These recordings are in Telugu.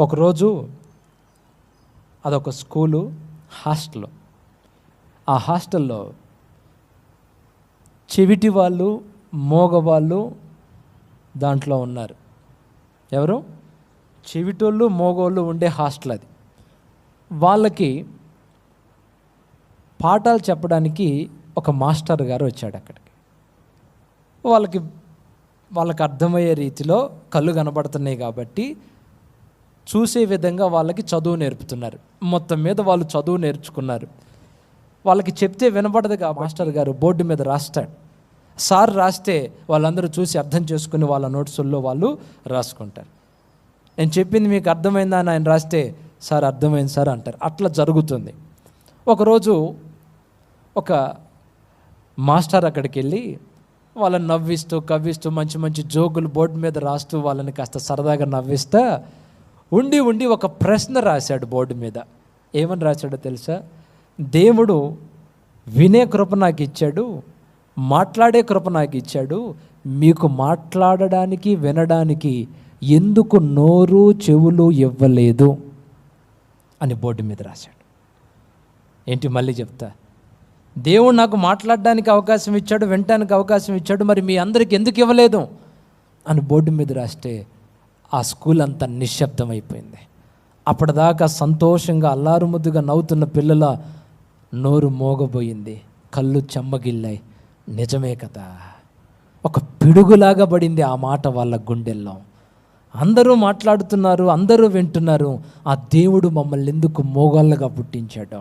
ఒకరోజు అదొక స్కూలు హాస్టల్. ఆ హాస్టల్లో చెవిటి వాళ్ళు మోగవాళ్ళు దాంట్లో ఉన్నారు. ఎవరు? చెవిటోళ్ళు మోగోళ్ళు ఉండే హాస్టల్ అది. వాళ్ళకి పాఠాలు చెప్పడానికి ఒక మాస్టర్ గారు వచ్చాడు అక్కడికి. వాళ్ళకి వాళ్ళకి అర్థమయ్యే రీతిలో కళ్ళు కనబడుతున్నాయి కాబట్టి చూసే విధంగా వాళ్ళకి చదువు నేర్పుతున్నారు. మొత్తం మీద వాళ్ళు చదువు నేర్చుకున్నారు. వాళ్ళకి చెప్తే వినపడదుగా మాస్టర్ గారు బోర్డు మీద రాస్తాడు సార్ రాస్తే వాళ్ళందరూ చూసి అర్థం చేసుకుని వాళ్ళ నోట్సుల్లో వాళ్ళు రాసుకుంటారు. నేను చెప్పింది మీకు అర్థమైందా అని ఆయన రాస్తే సార్ అర్థమైంది సార్ అంటారు. అట్లా జరుగుతుంది. ఒకరోజు ఒక మాస్టర్ అక్కడికి వెళ్ళి వాళ్ళని నవ్విస్తూ కవ్విస్తూ మంచి మంచి జోకులు బోర్డు మీద రాస్తూ వాళ్ళని కాస్త సరదాగా నవ్విస్తా ఉండి ఉండి ఒక ప్రశ్న రాశాడు బోర్డు మీద. ఏమని రాశాడో తెలుసా? దేవుడు వినే కృప నాకు ఇచ్చాడు మాట్లాడే కృప నాకు ఇచ్చాడు మీకు మాట్లాడడానికి వినడానికి ఎందుకు నోరు చెవులు ఇవ్వలేదు అని బోర్డు మీద రాశాడు. ఏంటి మళ్ళీ చెప్తా? దేవుడు నాకు మాట్లాడడానికి అవకాశం ఇచ్చాడు వినటానికి అవకాశం ఇచ్చాడు మరి మీ అందరికి ఎందుకు ఇవ్వలేదు అని బోర్డు మీద రాస్తే ఆ స్కూల్ అంతా నిశ్శబ్దం అయిపోయింది అప్పటిదాకా సంతోషంగా అల్లారుముద్దుగా నవ్వుతున్న పిల్లల నోరు మోగబోయింది. కళ్ళు చెమ్మగిల్లాయి. నిజమే కదా? ఒక పిడుగులాగా పడింది ఆ మాట వాళ్ళ గుండెల్లో. అందరూ మాట్లాడుతున్నారు అందరూ వింటున్నారు. ఆ దేవుడు మమ్మల్ని ఎందుకు మోగాళ్ళగా పుట్టించాడు?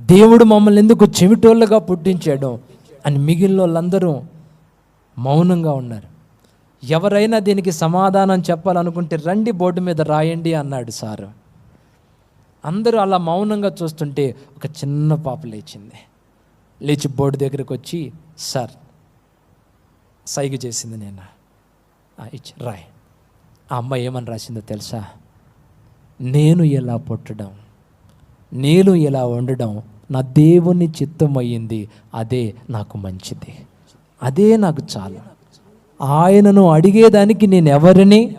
దేవుడు మమ్మల్ని ఎందుకు చెవిటోళ్ళగా పుట్టించాడు? అని మిగిలిన వాళ్ళందరూ మౌనంగా ఉన్నారు. ఎవరైనా దీనికి సమాధానం చెప్పాలనుకుంటే రండి బోర్డు మీద రాయండి అన్నాడు సారు. అందరూ అలా మౌనంగా చూస్తుంటే ఒక చిన్న పాప లేచింది. లేచి బోర్డు దగ్గరికి వచ్చి సార్ సైగ చేసింది నేను. "ఆ, ఇచ్చి రాయ్. ఆ అమ్మాయి ఏమని రాసిందో తెలుసా? నేను ఎలా పుట్టడం నేను ఇలా ఉండడం నా దేవుని చిత్తం అయ్యింది అదే నాకు మంచిది. అదే నాకు చాలా. ఆయనను అడిగేదానికి నేను ఎవరిని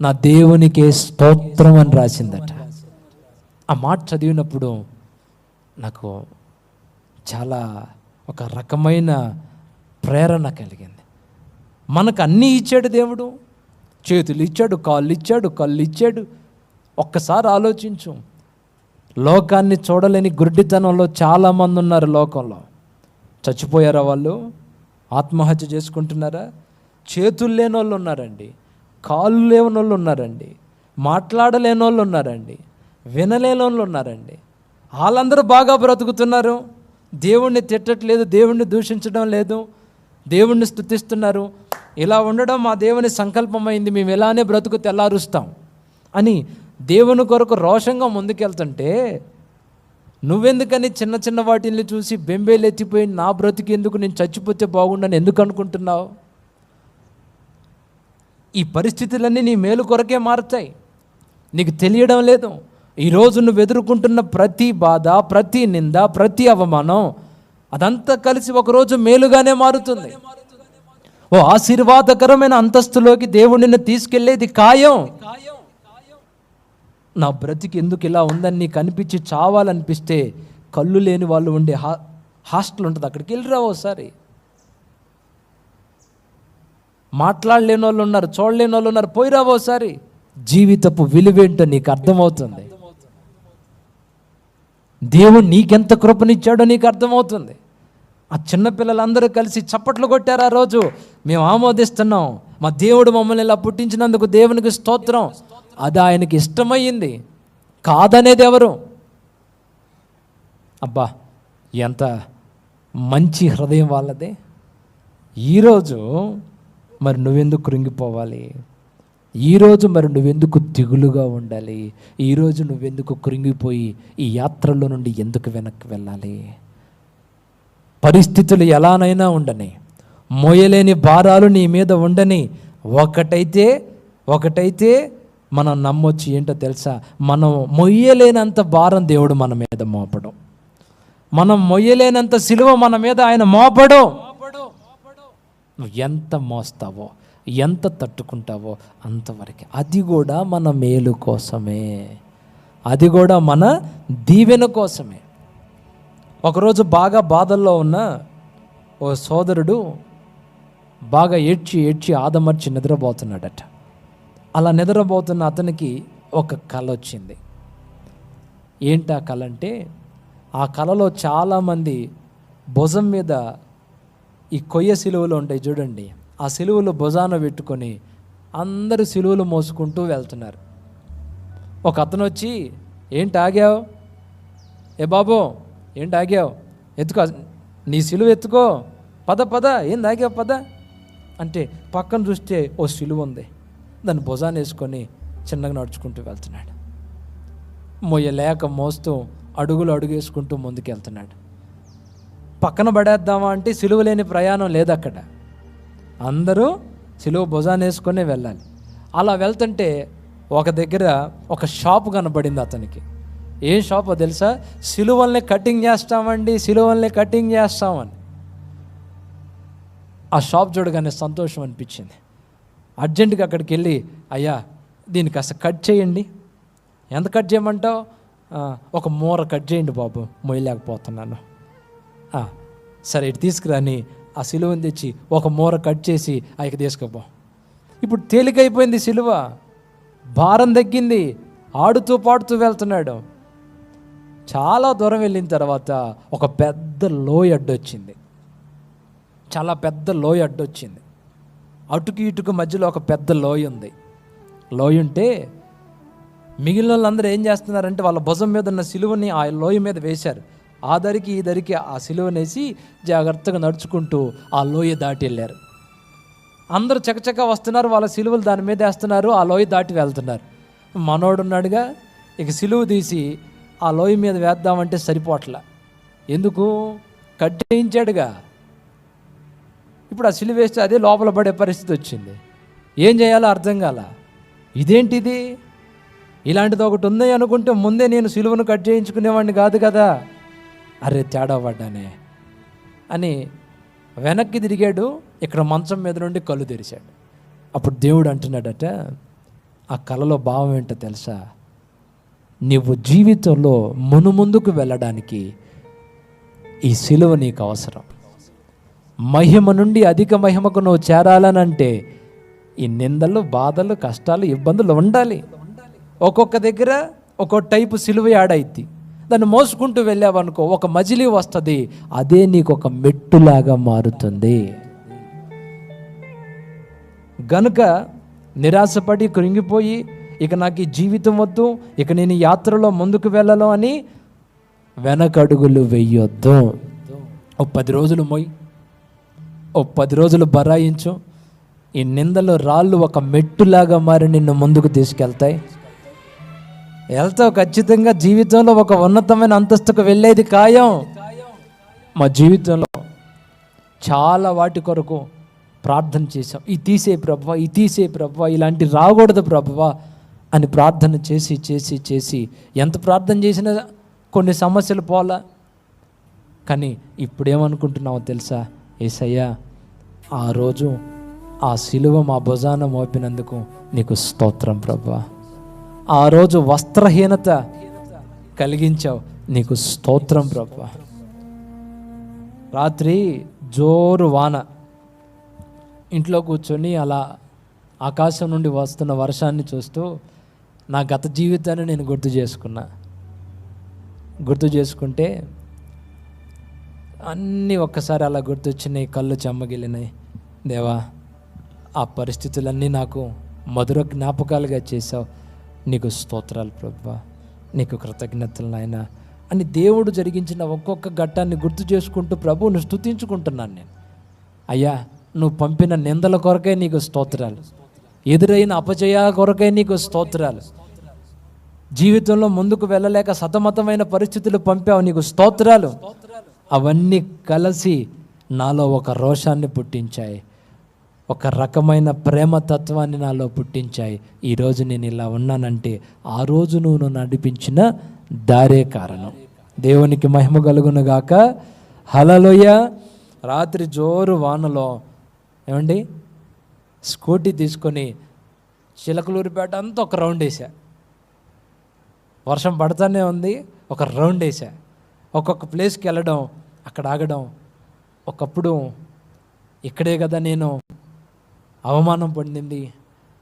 నా దేవునికే స్తోత్రం అని రాసిందట. ఆ మాట చదివినప్పుడు నాకు చాలా ఒక రకమైన ప్రేరణ కలిగింది. మనకు అన్నీ ఇచ్చాడు దేవుడు. చేతులు ఇచ్చాడు కాళ్ళు ఇచ్చాడు కళ్ళు ఇచ్చాడు. ఒక్కసారి ఆలోచించు. లోకాన్ని చూడలేని గుడ్డితనంలో చాలామంది ఉన్నారు లోకంలో. చచ్చిపోయారా వాళ్ళు? ఆత్మహత్య చేసుకుంటున్నారా? చేతులు లేని వాళ్ళు ఉన్నారండి. కాళ్ళు లేని వాళ్ళు ఉన్నారండి. మాట్లాడలేని వాళ్ళు ఉన్నారండి. వినలేని వాళ్ళు ఉన్నారండి. వాళ్ళందరూ బాగా బ్రతుకుతున్నారు. దేవుణ్ణి తిట్టట్లేదు దేవుణ్ణి దూషించడం లేదు దేవుణ్ణి స్తుతిస్తున్నారు. ఇలా ఉండడం మా దేవుని సంకల్పమైంది. మేము ఇలానే బ్రతుకు తెల్లారుస్తాం అని దేవుని కొరకు రోషంగా ముందుకెళ్తుంటే నువ్వెందుకని చిన్న చిన్న వాటిని చూసి బెంబేలు ఎత్తిపోయి నా బ్రతికి ఎందుకు నేను చచ్చిపోతే బాగుండని ఎందుకు అనుకుంటున్నావు? ఈ పరిస్థితులన్నీ నీ మేలు కొరకే మారుతాయి. నీకు తెలియడం లేదు. ఈరోజు నువ్వు ఎదుర్కొంటున్న ప్రతి బాధ ప్రతి నింద ప్రతి అవమానం అదంతా కలిసి ఒకరోజు మేలుగానే మారుతుంది. ఓ ఆశీర్వాదకరమైన అంతస్తులోకి దేవుడిని నిన్ను తీసుకెళ్ళేది ఖాయం. నా బ్రతికి ఎందుకు ఇలా ఉందని నీకు అనిపించి చావాలనిపిస్తే కళ్ళు లేని వాళ్ళు ఉండే హా హాస్టల్ ఉంటుంది అక్కడికి వెళ్ళిరావు ఒకసారి మాట్లాడలేని వాళ్ళు ఉన్నారు చూడలేని వాళ్ళు ఉన్నారు పోయిరావు ఒకసారి జీవితపు విలువేంటో నీకు అర్థమవుతుంది. దేవుడు నీకెంత కృపనిచ్చాడో నీకు అర్థమవుతుంది. ఆ చిన్నపిల్లలందరూ కలిసి చప్పట్లు కొట్టారు ఆ రోజు. మేము ఆమోదిస్తున్నాం. మా దేవుడు మమ్మల్ని ఇలా పుట్టించినందుకు దేవునికి స్తోత్రం. అది ఆయనకి ఇష్టమయ్యింది. కాదనేది ఎవరు? అబ్బా ఎంత మంచి హృదయం వాళ్ళది. ఈరోజు మరి నువ్వెందుకు కృంగిపోవాలి? ఈరోజు మరి నువ్వెందుకు దిగులుగా ఉండాలి? ఈరోజు నువ్వెందుకు కృంగిపోయి ఈ యాత్రలో నుండి ఎందుకు వెనక్కి వెళ్ళాలి? పరిస్థితులు ఎలానైనా ఉండని మోయలేని భారాలు నీ మీద ఉండని ఒకటైతే ఒకటైతే మనం నమ్మొచ్చు. ఏంటో తెలుసా? మనం మొయ్యలేనంత భారం దేవుడు మన మీద మోపడం. మనం మొయ్యలేనంత సిలువ మన మీద ఆయన మోపడు. నువ్వు ఎంత మోస్తావో ఎంత తట్టుకుంటావో అంతవరకే. అది కూడా మన మేలు కోసమే. అది కూడా మన దీవెన కోసమే. ఒకరోజు బాగా బాధల్లో ఉన్న ఓ సోదరుడు బాగా ఏడ్చి ఏడ్చి ఆదమర్చి నిద్రపోతున్నాడట. అలా నిద్రపోతున్న అతనికి ఒక కళ వచ్చింది. ఏంటి ఆ కళ అంటే ఆ కళలో చాలామంది భుజం మీద ఈ కొయ్య సిలువలు ఉంటాయి చూడండి. ఆ సిలువలు భుజాన పెట్టుకొని అందరూ సిలువలు మోసుకుంటూ వెళ్తున్నారు. ఒక అతను వచ్చి ఏంటి ఆగావు? ఏ బాబు ఏంటి ఆగావు? ఎత్తుకో నీ సిలువ ఎత్తుకో. పద పద ఏంది ఆగావు? పద. అంటే పక్కన చూస్తే ఓ సిలువ ఉంది. దాన్ని భుజాన్ని వేసుకొని చిన్నగా నడుచుకుంటూ వెళ్తున్నాడు. మొయ్యలేక మోస్తూ అడుగులు అడుగేసుకుంటూ ముందుకెళ్తున్నాడు. పక్కన పడేద్దామా అంటే సిలువ లేని ప్రయాణం లేదు అక్కడ అందరూ సిలువ భుజాన్ని వేసుకొని వెళ్ళాలి. అలా వెళ్తుంటే ఒక దగ్గర ఒక షాప్ కనబడింది అతనికి. ఏం షాపో తెలుసా? సిలువల్ని కటింగ్ చేస్తామండి సిలువల్ని కటింగ్ చేస్తామని. ఆ షాప్ చూడగానే సంతోషం అనిపించింది. అర్జెంటుగా అక్కడికి వెళ్ళి అయ్యా దీన్ని కాస్త కట్ చేయండి. ఎంత కట్ చేయమంటావు? ఒక మూర కట్ చేయండి బాబు మొయ్యలేకపోతున్నాను. సరే ఇటు తీసుకురాని ఆ సిలువని తెచ్చి ఒక మూర కట్ చేసి ఆయనకి తీసుకుపో. ఇప్పుడు తేలికైపోయింది సిలువ. భారం తగ్గింది. ఆడుతూ పాడుతూ వెళ్తున్నాడు. చాలా దూరం వెళ్ళిన తర్వాత ఒక పెద్ద లోయ అడ్డొచ్చింది. చాలా పెద్ద లోయ అడ్డొచ్చింది. అటుకు ఇటుకు మధ్యలో ఒక పెద్ద లోయ ఉంది. లోయ ఉంటే మిగిలిన వాళ్ళందరూ ఏం చేస్తున్నారంటే వాళ్ళ భుజం మీద ఉన్న సిలువని ఆ లోయ మీద వేశారు. ఆ దరికి ఈ దరికి ఆ సిలువనేసి జాగ్రత్తగా నడుచుకుంటూ ఆ లోయ దాటి వెళ్ళారు. అందరూ చకచక వస్తున్నారు వాళ్ళ సిలువలు దాని మీద వేస్తున్నారు ఆ లోయ దాటి వెళ్తున్నారు. మనోడున్నాడుగా ఇక సిలువ తీసి ఆ లోయ మీద వేద్దామంటే సరిపోట్ల. ఎందుకు? కట్టేయించాడుగా ఇప్పుడు ఆ సిలివేస్తే అదే లోపల పడే పరిస్థితి వచ్చింది. ఏం చేయాలో అర్థం కాల. ఇదేంటిది? ఇలాంటిది ఒకటి ఉంది అనుకుంటే ముందే నేను సిలువను కట్ చేయించుకునేవాడిని కాదు కదా. అరే తేడా పడ్డానే. అని వెనక్కి తిరిగాడు. ఇక్కడ మంచం మీద నుండి కళ్ళు తెరిచాడు. అప్పుడు దేవుడు అంటున్నాడట ఆ కళలో భావం ఏంటో తెలుసా? నువ్వు జీవితంలో మునుముందుకు వెళ్ళడానికి ఈ సిలువ నీకు అవసరం. మహిమ నుండి అధిక మహిమకు నువ్వు చేరాలనంటే ఈ నిందలు బాధలు కష్టాలు ఇబ్బందులు ఉండాలి. ఒక్కొక్క దగ్గర ఒక్కో టైపు సిలువ ఆడైద్ది దాన్ని మోసుకుంటూ వెళ్ళావనుకో ఒక మజిలీ వస్తుంది. అదే నీకు ఒక మెట్టులాగా మారుతుంది. గనుక నిరాశపడి కృంగిపోయి ఇక నాకు ఈ జీవితం వద్దు ఇక నేను యాత్రలో ముందుకు వెళ్ళను అని వెనకడుగులు వెయ్యొద్దు ఓ పది రోజులు మొయ్. ఓ పది రోజులు బరాయించు. ఈ నిందలు రాళ్ళు ఒక మెట్టులాగా మారి నిన్ను ముందుకు తీసుకెళ్తాయి. వెళ్తావు ఖచ్చితంగా. జీవితంలో ఒక ఉన్నతమైన అంతస్తుకు వెళ్ళేది ఖాయం. మా జీవితంలో చాలా వాటి కొరకు ప్రార్థన చేశాం. ఈ తీసే ప్రభువ ఈ తీసే ప్రభావ ఇలాంటి రాకూడదు ప్రభువ అని ప్రార్థన చేసి చేసి చేసి. ఎంత ప్రార్థన చేసినా కొన్ని సమస్యలు పోలా కానీ ఇప్పుడేమనుకుంటున్నావో తెలుసా? ఏసయ్యా ఆ రోజు ఆ శిలువ మా భుజాన మోపినందుకు నీకు స్తోత్రం ప్రభా. ఆ రోజు వస్త్రహీనత కలిగించావు నీకు స్తోత్రం ప్రభా. రాత్రి జోరు వాన. ఇంట్లో కూర్చొని అలా ఆకాశం నుండి వస్తున్న వర్షాన్ని చూస్తూ నా గత జీవితాన్ని నేను గుర్తు చేసుకున్నా. గుర్తు చేసుకుంటే అన్నీ ఒక్కసారి అలా గుర్తొచ్చినాయి కళ్ళు చెమ్మగిలినాయి. దేవా ఆ పరిస్థితులన్నీ నాకు మధుర జ్ఞాపకాలుగా చేసావు నీకు స్తోత్రాలు ప్రభు నీకు కృతజ్ఞతలు నాయన. అని దేవుడు జరిగించిన ఒక్కొక్క ఘట్టాన్ని గుర్తు చేసుకుంటూ ప్రభువును స్తుతించుకుంటున్నాను నేను. అయ్యా నువ్వు పంపిన నిందల కొరకే నీకు స్తోత్రాలు. ఎదురైన అపజయ కొరకే నీకు స్తోత్రాలు. జీవితంలో ముందుకు వెళ్ళలేక సతమతమైన పరిస్థితులు పంపావు నీకు స్తోత్రాలు. అవన్నీ కలిసి నాలో ఒక రోషాన్ని పుట్టించాయి. ఒక రకమైన ప్రేమ తత్వాన్ని నాలో పుట్టించాయి. ఈరోజు నేను ఇలా ఉన్నానంటే ఆ రోజు నువ్వు నడిపించిన దారే కారణం. దేవునికి మహిమ కలుగును గాక. హలలోయ రాత్రి జోరు వానలో ఏమండి? స్కూటీ తీసుకొని చిలకలూరిపేట అంతా ఒక రౌండ్ వేసా వర్షం పడుతూనే ఉంది ఒక రౌండ్ వేసా ఒక్కొక్క ప్లేస్కి వెళ్ళడం అక్కడ ఆగడం ఒకప్పుడు ఇక్కడే కదా నేను అవమానం పొందింది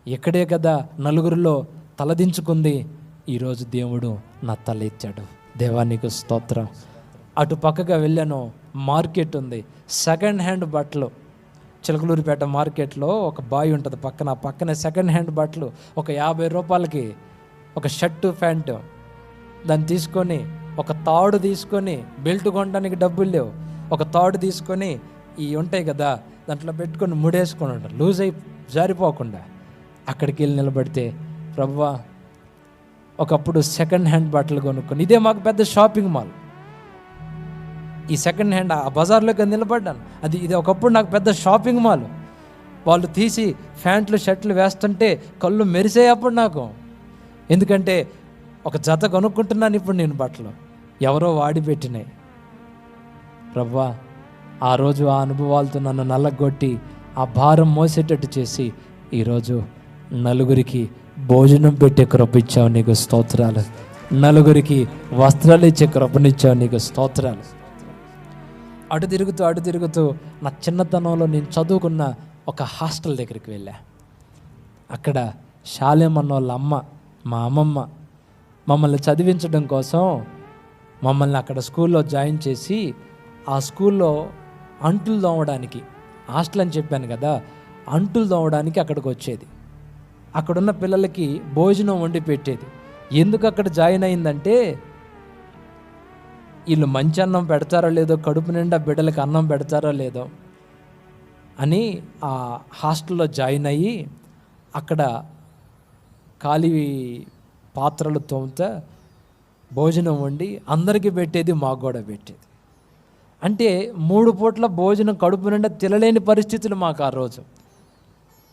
ఇక్కడే కదా నలుగురిలో తలదించుకుంది ఈరోజు దేవుడు నా తల ఇచ్చాడు దేవానికి స్తోత్రం. అటు పక్కగా వెళ్ళాను మార్కెట్ ఉంది సెకండ్ హ్యాండ్ బట్టలు. చిలకలూరిపేట మార్కెట్లో ఒక బాయ్ ఉంటుంది పక్కన పక్కన సెకండ్ హ్యాండ్ బట్టలు ఒక యాభై రూపాయలకి ఒక షర్టు ప్యాంటు. దాన్ని తీసుకొని ఒక తాడు తీసుకొని బెల్ట్ కొనడానికి డబ్బులు లేవు. ఒక తాడు తీసుకొని ఈ ఉంటాయి కదా దాంట్లో పెట్టుకొని ముడేసుకొని ఉంటారు లూజ్ అయి జారిపోకుండా అక్కడికి వెళ్ళి నిలబడితే ప్రవ్వా ఒకప్పుడు సెకండ్ హ్యాండ్ బట్టలు కొనుక్కొని ఇదే మాకు పెద్ద షాపింగ్ మాల్ ఈ సెకండ్ హ్యాండ్ ఆ బజార్లోకి నిలబడ్డాను. అది ఇది ఒకప్పుడు నాకు పెద్ద షాపింగ్ మాల్ వాళ్ళు తీసి ప్యాంట్లు షర్ట్లు వేస్తుంటే కళ్ళు మెరిసే అప్పుడు నాకు. ఎందుకంటే ఒక జత కొనుక్కుంటున్నాను ఇప్పుడు నేను బట్టలు ఎవరో వాడి పెట్టినాయి ప్రవ్వా ఆ రోజు ఆ అనుభవాలతో నన్ను నల్లగొట్టి ఆ భారం మోసేటట్టు చేసి ఈరోజు నలుగురికి భోజనం పెట్టే కృప ఇచ్చావు నీకు స్తోత్రాలు. నలుగురికి వస్త్రాలు ఇచ్చే కృపనిచ్చావు నీకు స్తోత్రాలు. అటు తిరుగుతూ అటు తిరుగుతూ నా చిన్నతనంలో నేను చదువుకున్న ఒక హాస్టల్ దగ్గరికి వెళ్ళా. అక్కడ శాలేమన్న వాళ్ళ అమ్మ మా అమ్మమ్మ మమ్మల్ని చదివించడం కోసం మమ్మల్ని అక్కడ స్కూల్లో జాయిన్ చేసి ఆ స్కూల్లో అంటులు తోమడానికి హాస్టల్ అని చెప్పాను కదా అంటులు దోమడానికి అక్కడికి వచ్చేది. అక్కడున్న పిల్లలకి భోజనం వండి పెట్టేది. ఎందుకు అక్కడ జాయిన్ అయిందంటే వీళ్ళు మంచి అన్నం పెడతారో లేదో కడుపు నిండా బిడ్డలకి అన్నం పెడతారో లేదో అని ఆ హాస్టల్లో జాయిన్ అయ్యి అక్కడ ఖాళీ పాత్రలు తోమితే భోజనం వండి అందరికీ పెట్టేది మాకు కూడా పెట్టేది. అంటే మూడు పూట్ల భోజనం కడుపు నిండా తినలేని పరిస్థితులు మాకు ఆ రోజు.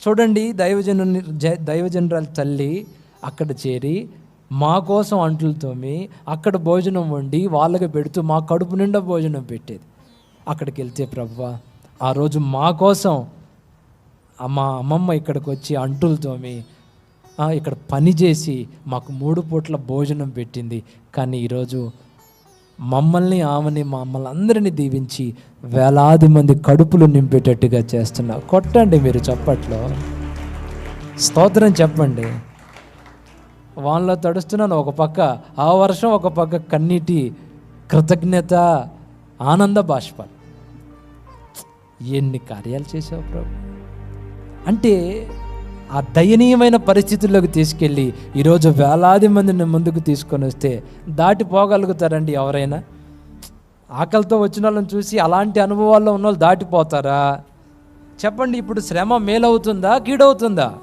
చూడండి దైవజను దైవజనరాల తల్లి అక్కడ చేరి మా కోసం అంట్లు తోమి అక్కడ భోజనం వండి వాళ్ళకి పెడుతూ మా కడుపు నిండా భోజనం పెట్టేది. అక్కడికి వెళ్తే ప్రవ్వ ఆ రోజు మా కోసం మా అమ్మమ్మ ఇక్కడికి వచ్చి అంటులు తోమి ఇక్కడ పని చేసి మాకు మూడు పూట్ల భోజనం పెట్టింది. కానీ ఈరోజు మమ్మల్ని ఆమెని మమ్మల్ని అందరినీ దీవించి వేలాది మంది కడుపులు నింపేటట్టుగా చేస్తున్నా. కొట్టండి మీరు చప్పట్లో. స్తోత్రం చెప్పండి. వాళ్ళ తడుస్తున్నాను ఒక పక్క ఆ వర్షం ఒక పక్క కన్నీటి కృతజ్ఞత ఆనంద బాష్పాలు. ఎన్ని కార్యాలు చేసావు ప్రభు? అంటే ఆ దయనీయమైన పరిస్థితుల్లోకి తీసుకెళ్ళి ఈరోజు వేలాది మందిని ముందుకు తీసుకొని వస్తే దాటిపోగలుగుతారండి ఎవరైనా. ఆకలితో వచ్చిన వాళ్ళని చూసి అలాంటి అనుభవాల్లో ఉన్న వాళ్ళు దాటిపోతారా? చెప్పండి ఇప్పుడు శ్రమ మేలవుతుందా కీడవుతుందా?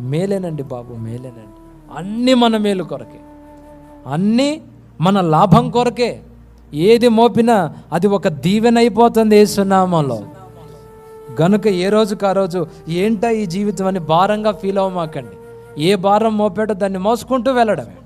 మేలేనండి బాబు మేలేనండి. అన్నీ మన మేలు కొరకే. అన్నీ మన లాభం కొరకే. ఏది మోపినా అది ఒక దీవెన అయిపోతుంది ఏసునామంలో గనుక ఏ రోజుకి ఆ రోజు ఏంటా ఈ జీవితం అని భారంగా ఫీల్ అవ్వమాకండి. ఏ భారం మోపాడో దాన్ని మోసుకుంటూ వెళ్ళడమే.